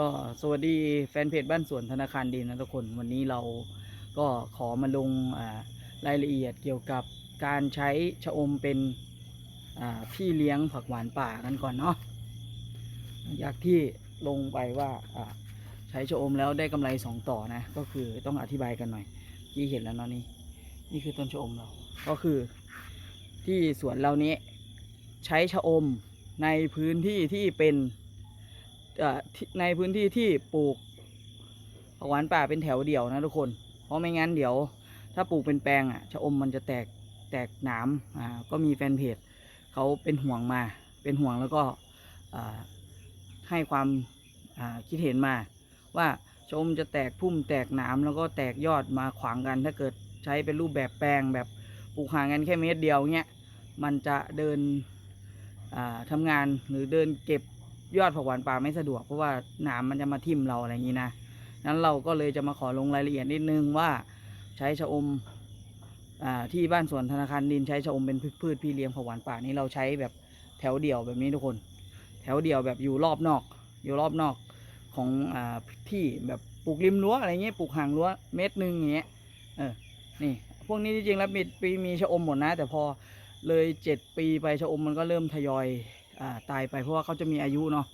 ก็สวัสดีแฟนเพจบ้านสวนธนาคารดินนะทุกคน วันนี้เราก็ขอมาลงรายละเอียดเกี่ยวกับการใช้ชะอมเป็นพี่เลี้ยงผักหวานป่ากันก่อนเนาะอยากที่ลงไปว่าใช้ชะอมแล้วได้กำไรสองต่อนะ ก็คือต้องอธิบายกันหน่อยที่เห็นแล้วเนาะนี่นี่คือต้นชะอมเรา ก็คือที่สวนเรานี้ใช้ชะอมในพื้นที่ที่เป็น ในพื้นที่ที่ปลูกผักหวานป่าเป็นแถวเดี่ยวนะทุกคน เพราะไม่งั้นเดี๋ยว ถ้าปลูกเป็นแปลงอะชะอมมันจะแตกแตกหนามอ่าก็มีแฟนเพจเขาเป็นห่วงมา เป็นห่วงแล้วก็ให้ความคิดเห็นมา ว่าชะอมจะแตกพุ่มแตกหนามแล้วก็แตกยอดมาขวางกัน ถ้าเกิดใช้เป็นรูปแบบแปลงแบบปลูกห่างกันแค่เมตรเดียวเงี้ยมันจะเดินอ่าทำงานหรือเดินเก็บ ยอดผักหวานป่าไม่สะดวกเพราะว่าหนามมันจะมาทิ่มเราอะไรอย่างนี้นะนั้นเราก็เลยจะมาขอลงรายละเอียดนิดนึงว่าใช้ชะอมอที่บ้านสวนธนาคารดินใช้ชะอมเป็นพืชพี่เลี้ยงผักหวานป่านี้เราใช้แบบแถวเดี่ยวแบบนี้ทุกคน แถวเดี่ยวแบบอยู่รอบนอก อยู่รอบนอกของอที่แบบปลูกริมรั้วอะไรเงี้ยปลูกห่างรั้วเมตรหนึ่งอย่างเงี้ยเออนี่พวกนี้จริงๆแล้วมีปีมีชะอมหมดนะ แต่พอเลยเจ็ดปีไปชะอมมันก็เริ่มทยอย ตายไปเพราะว่าเขาจะมีอายุเนาะ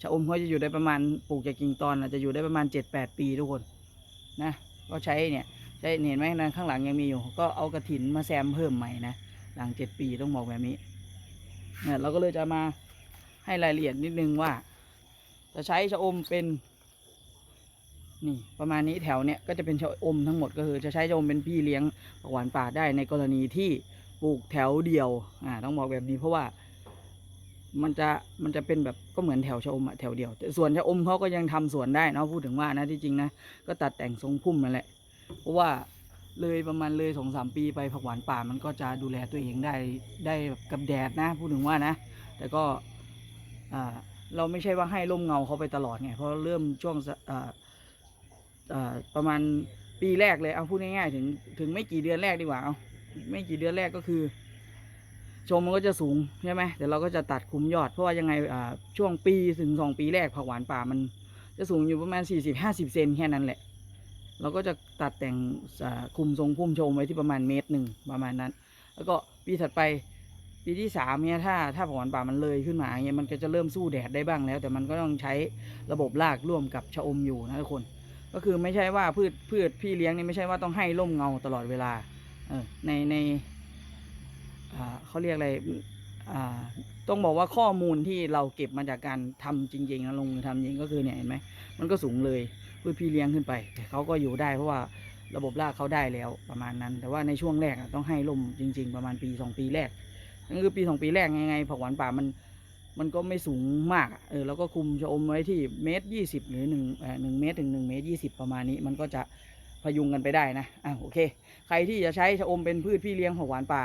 ชะอมเขาจะอยู่ได้ประมาณปลูกจากกิ่งตอนจะอยู่ได้ประมาณเจ็ดแปดปีทุกคนนะก็ใช้เนี่ยใช้เห็นไหมนะข้างหลังยังมีอยู่ ก็เอากระถินมาแซมเพิ่มใหม่นะหลังเจ็ดปีต้องบอกแบบนี้เนี่ยเราก็เลยจะมาให้รายละเอียดนิดนึงว่า จะใช้ชะอมเป็นนี่ประมาณนี้แถวเนี่ยก็จะเป็นชะอมทั้งหมดก็คือจะใช้ชะอมเป็นพี่เลี้ยงหวานป่าได้ในกรณีที่ปลูกแถวเดียวอ่าต้องบอกแบบนี้เพราะว่า มันจะมันจะเป็นแบบก็เหมือนแถวชะอมอะแถวเดียวแต่ส่วนชะอมเขาก็ยังทำสวนได้เนาะพูดถึงว่านะที่จริงนะก็ตัดแต่งทรงพุ่มนั่นแหละ เพราะว่าเลยประมาณเลยสองสามปีไปผักหวานป่ามันก็จะดูแลตัวเองได้ได้กับแดดนะพูดถึงว่านะ แต่ก็เราไม่ใช่ว่าให้ร่มเงาเขาไปตลอดไงเพราะเริ่มช่วงประมาณปีแรกเลยเอาพูดง่ายๆถึงถึงไม่กี่เดือนแรกดีกว่าเอาไม่กี่เดือนแรกก็คือ ชมมันก็จะสูงใช่ไหมแต่เราก็จะตัดคุมยอดเพราะว่ายังไงช่วงปีถึงสองปีแรกผักหวานป่ามันจะสูงอยู่ประมาณสี่สิบห้าสิบเซนแค่นั้นแหละ เราก็จะตัดแต่งคุมทรงพุ่มชมไว้ที่ประมาณเมตรหนึ่งประมาณนั้น แล้วก็ปีถัดไปปีที่สามเนี่ยถ้าถ้าผักหวานป่ามันเลยขึ้นมาเนี่ยมันก็จะเริ่มสู้แดดได้บ้างแล้ว แต่มันก็ต้องใช้ระบบรากร่วมกับชะอมอยู่นะทุกคน ก็คือไม่ใช่ว่าพืชพืชพี่เลี้ยงนี่ไม่ใช่ว่าต้องให้ร่มเงาตลอดเวลาในใน เขาเรียกอะไรต้องบอกว่าข้อมูลที่เราเก็บมาจากการทำจริงๆนะลงมือทำจริงก็คือเนี่ยเห็นไหมมันก็สูงเลยพืชพี่เลี้ยงขึ้นไปเขาก็อยู่ได้เพราะว่าระบบรากเขาได้แล้วประมาณนั้น แต่ว่าในช่วงแรกต้องให้ลมจริง ๆ ประมาณปีสองปีแรกนั่นคือปีสองปีแรกยังไงผักหวานป่ามันมันก็ไม่สูงมากเออแล้วก็คุมชะอมไว้ที่เมตรยี่สิบหรือหนึ่งเอ่อหนึ่งเมตรถึงหนึ่งเมตรยี่สิบประมาณนี้มันก็จะพยุงกันไปได้นะอะโอเค ใครที่จะใช้ชะอมเป็นพืชพี่เลี้ยงผักหวานป่า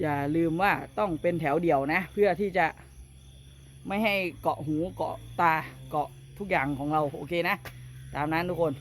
อย่าลืมว่าต้องเป็นแถวเดียวนะ เพื่อที่จะไม่ให้เกาะหูเกาะตาเกาะทุกอย่างของเราโอเคนะ ตามนั้นทุกคน